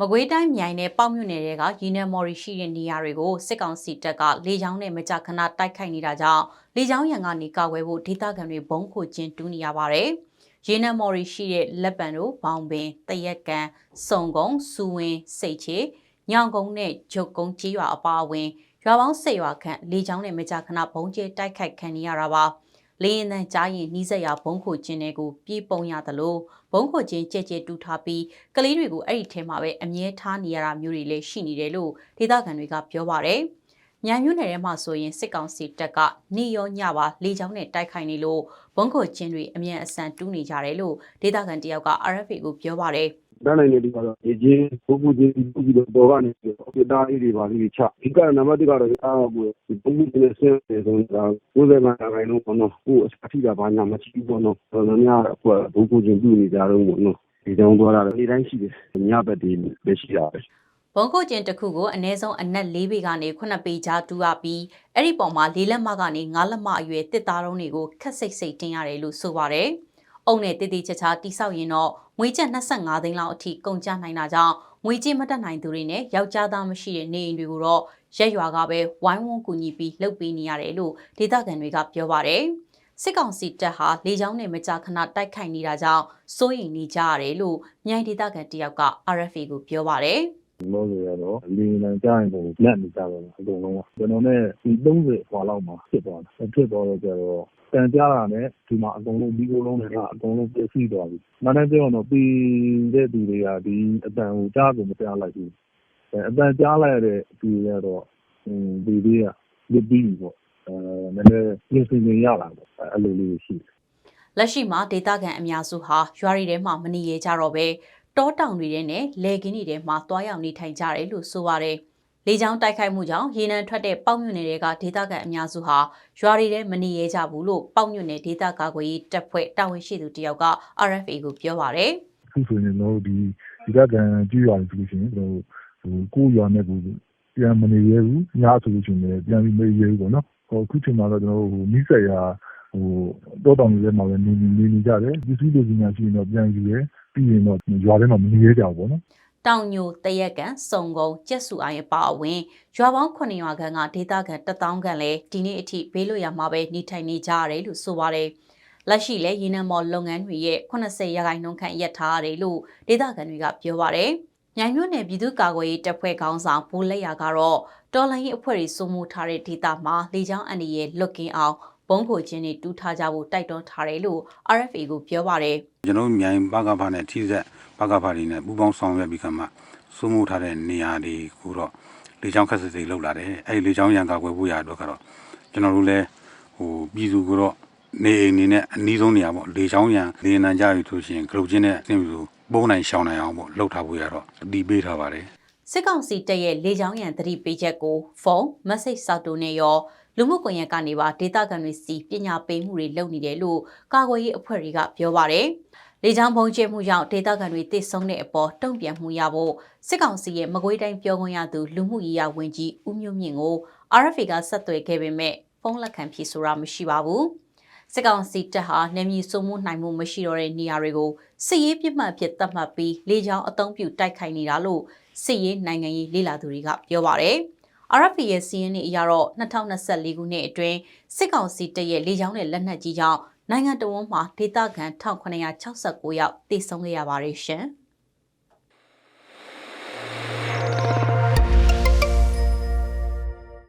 မကွေးတိုင်းမြိုင်နဲ့ပေါက်မြို့နယ်တွေကရီနယ်မော်ရီရှိတဲ့နေရာတွေကိုစစ်ကောင်စီတပ်ကလေကြောင်းနဲ့မကြာခဏတိုက်ခိုက်နေတာကြောင့်လေကြောင်းရန်ကနေကာကွယ်ဖို့ဒေသခံတွေဘုံခိုကျင်းတူးနေရပါတယ်။ရီနယ်မော်ရီရှိတဲ့လက်ပံတို့ဘောင်ပင်တရက်ကန်စုံကုန်းစူဝင်စိတ်ချေညောင်ကုန်းနဲ့ဂျုတ်ကုန်းကြီးရွာအပါအဝင်ရွာပေါင်း၁၀ရွာခန့်လေကြောင်းနဲ့မကြာခဏဘုံကျဲတိုက်ခိုက်ခံနေရတာပါ။ လေရင်တန်ကြားရင်နှီးစက်ရဘုံခိုကျင်းတွေကိုပြေးပုံရသလိုဘုံခိုကျင်းကြဲကြဲတူထားပြီးကလေးတွေကိုအဲ့ဒီထဲမှာပဲအမြဲထားနေရတာမျိုးတွေလည်းရှိနေတယ်လို့ဒေသခံတွေကပြောပါတယ်။ညာမြို့နယ်ထဲမှာဆိုရင်စစ်ကောင်စီတပ်ကနေရောညပါလေကြောင်းနဲ့တိုက်ခိုက်နေလို့ဘုံခိုကျင်းတွေအမြန်အဆန်တူးနေကြတယ်လို့ဒေသခံတယောက်က RFA ကိုပြောပါတယ်။ တန်းနိုင်တဲ့ဒီကတော့ဒီချင်းဘုကူချင်းပြီးတော့ပေါ်ကနေပြီးတော့ပြတားလေးတွေပါလေးတွေချဒီကနံပါတ်1ကတော့အားကိုဘုကူချင်းဆင်းတယ်ဆိုတာ95ရာခိုင်နှုန်းပေါ့နော်ကိုအစထိတာဘာညာမရှိဘူးပေါ့နော်တော်တော်များအခုဘုကူချင်းပြုနေကြတော့ပေါ့နော်ဒီကြောင်သွားတာဒီတိုင်းရှိတယ်ညဘက်ဒီပဲရှိတာပဲဘုံကိုကျင်တစ်ခုကိုအနည်းဆုံးအနက်၄ပေကနေ9ပေကြားတူရပြီးအဲ့ဒီပေါ်မှာ၄လက်မကနေ9လက်မအရွယ်တစ်သားတုံးတွေကိုခက်စိတ်စိတ်တင်ရတယ်လို့ဆိုပါတယ်။ အုံနဲ့တည်တည်ချာချာတိဆောက်ရင်တော့ငွေကျပ်25သိန်းလောက်အထိကုန်ကျနိုင်တာကြောင့်ငွေကြေးမတက်နိုင်သူတွေနဲ့ယောက်ျားသားမရှိတဲ့နေအိမ်တွေကိုတော့ရက်ရွာကပဲဝိုင်းဝန်းကူညီပြီးလှုပ်ပေးနေရတယ်လို့ဒေသခံတွေကပြောပါတယ်။စစ်ကောင်စီတပ်ဟာလေကြောင်းနဲ့မကြာခဏတိုက်ခိုက်နေတာကြောင့်စိုးရိမ်နေကြရတယ်လို့မြိုင်ဒေသခံတယောက်က RFA ကိုပြောပါတယ်။ လို့ဆိုရတော့လေလံကြားရင်ပုံလက်နေကြတော့အကုန်လုံးကကျွန်တော်နဲ့ဒီ30ခွာလောက်မှာဖြစ်သွားတယ်ဖြစ်သွားတော့ကျတော့တန်ကြတာနဲ့ဒီမှာအကုန်လုံးဒီကိုလုံးတွေကအကုန်လုံးပြည့်စည်သွားပြီ။နောက်တစ်ပြောတော့ပြီးတဲ့သူတွေကဒီအတန်ကိုကြားကိုမကြားလိုက်ဘူး။အဲအတန်ကြားလိုက်ရတဲ့သူတွေကတော့ဟိုဒီတွေကလစ်ပြီးပေါ့အဲနည်းနည်းပြင်ဆင်နေရလာပေါ့အဲ့လိုလေးရှိတယ်လက်ရှိမှာဒေသခံအများစုဟာရွာတွေထဲမှာမနေရကြတော့ပဲ တောတောင်တွေထဲနဲ့လယ်ကင်းတွေထဲမှာတွားရောက်နေထိုင်ကြတယ်လို့ဆိုပါတယ်။လေကြောင်းတိုက်ခိုက်မှုကြောင့်ရေနံထွက်တဲ့ပေါက်မြွနယ်တွေကဒေသခံအများစုဟာရွာတွေထဲမနေရကြဘူးလို့ပေါက်မြွနယ်ဒေသကာကွယ်ရေးတပ်ဖွဲ့တာဝန်ရှိသူတယောက်က RFA ကိုပြောပါတယ်အခုဆိုရင်တော့ဒီဒီကကန်ကြည့်ရတယ်ဆိုလို့ရှိရင်ကျွန်တော်ဟိုကိုရွာနဲ့ကိုပြန်မနေရဘူးညဆိုလို့ရှိရင်ပြန်ပြီးမနေရဘူးပေါ့နော်ဟိုအခုချိန်မှာတော့ကျွန်တော်ဟိုမိဆက်ရာဟိုတောတောင်တွေထဲမှာပဲနေနေနေကြတယ်ပစ္စည်းတွေညာရှိရင်တော့ပြန်ယူရ ပြီးရင်တော့ရွာထဲမှာမနေရကြဘူးပေါ့နော်။တောင်ညိုတရက်ကန်စုံကုန်းကျက်စုအိုင်အပါအဝင်ရွာပေါင်း9ရွာခန့်ကဒေသခံ1000ခန့်လည်းဒီနေ့အထိဘေးလွတ်ရာမှာပဲနေထိုင်နေကြရတယ်လို့ဆိုပါတယ်။လက်ရှိလည်းရေနံမော်လုပ်ငန်းတွေရဲ့80ရာခိုင်နှုန်းခန့်ရပ်ထားရတယ်လို့ဒေသခံတွေကပြောပါတယ်။မြိုင်မြို့နယ်ပြည်သူ့ကာကွယ်ရေးတပ်ဖွဲ့ခေါင်းဆောင်ဘိုးလက်ရကတော့တော်လိုင်းရေးအဖွဲ့တွေစိုးမိုးထားတဲ့ဒေသမှာလေကြောင်းအန္တရာယ်လွတ်ကင်းအောင် ဘုံခိုချင်းတွေတူးထားကြဖို့တိုက်တွန်းထားတယ်လို့ RFA ကိုပြောပါတယ်ကျွန်တော်တို့မြိုင်ဘကဖာနဲ့ထိစက်ဘကဖာတွေနဲ့ပူးပေါင်းဆောင်ရွက်ပြီးခါမှစိုးမိုးထားတဲ့နေရာတွေကိုတော့လေချောင်းခက်စစ်စစ်လောက်လာတယ်အဲဒီလေချောင်းရန်ကာကွယ်ဖို့ရအတွက်ကတော့ကျွန်တော်တို့လည်းဟိုပြည်သူကတော့နေအိမ်နေနဲ့အနည်းဆုံးနေရာပေါ့လေချောင်းရန်လေနံကြပြီဆိုရှင်ဂလုတ်ချင်းနဲ့အဆင့်ပြီးပုံနိုင်ရှောင်းနိုင်အောင်ပေါ့လှုပ်ထားဖို့ရတော့အတီးပေးထားပါတယ်စစ်ကောင်စီတပ်ရဲ့လေကြောင်းရန်သတိပေးချက်ကိုဖုန်း message စာတိုနဲ့ရော လူမှုကွန်ရက်ကနေပါဒေတာကန်တွေစီပညာပေးမှုတွေလုပ်နေတယ်လို့ကာကွယ်ရေးအဖွဲ့တွေကပြောပါတယ်။လေကြောင်းဘုံကျဲမှုကြောင့်ဒေတာကန်တွေတိတ်ဆုံးတဲ့အပေါ်တုံ့ပြန်မှုရဖို့စစ်ကောင်စီရဲ့မကွေးတိုင်းပြောခွင့်ရသူလူမှုရေးရာဝန်ကြီးဦးမျိုးမြင့်ကို RFA ကဆက်သွယ်ခဲ့ပေမဲ့ဖုန်းလက်ခံဖြေဆိုတာမရှိပါဘူး။စစ်ကောင်စီတပ်ဟာနေမြေစုံမှုနိုင်မှုမရှိတော့တဲ့နေရာတွေကိုစစ်ရေးပြစ်မှတ်ဖြစ်သတ်မှတ်ပြီးလေကြောင်းအုံပြုတိုက်ခိုက်နေတာလို့စစ်ရေးနိုင်ငံရေးလေလာသူတွေကပြောပါတယ်။ RFA ရဲ့စီးရင်အရတော့2024ခုနှစ်အတွင်းစစ်ကောင်စီတပ်ရဲ့လေကြောင်းနဲ့လက်နက်ကြီးကြောင့်နိုင်ငံတော်ဝန်မှဒေသခံ1969ယောက်တိစုံခဲ့ရပါတယ်ရှင်။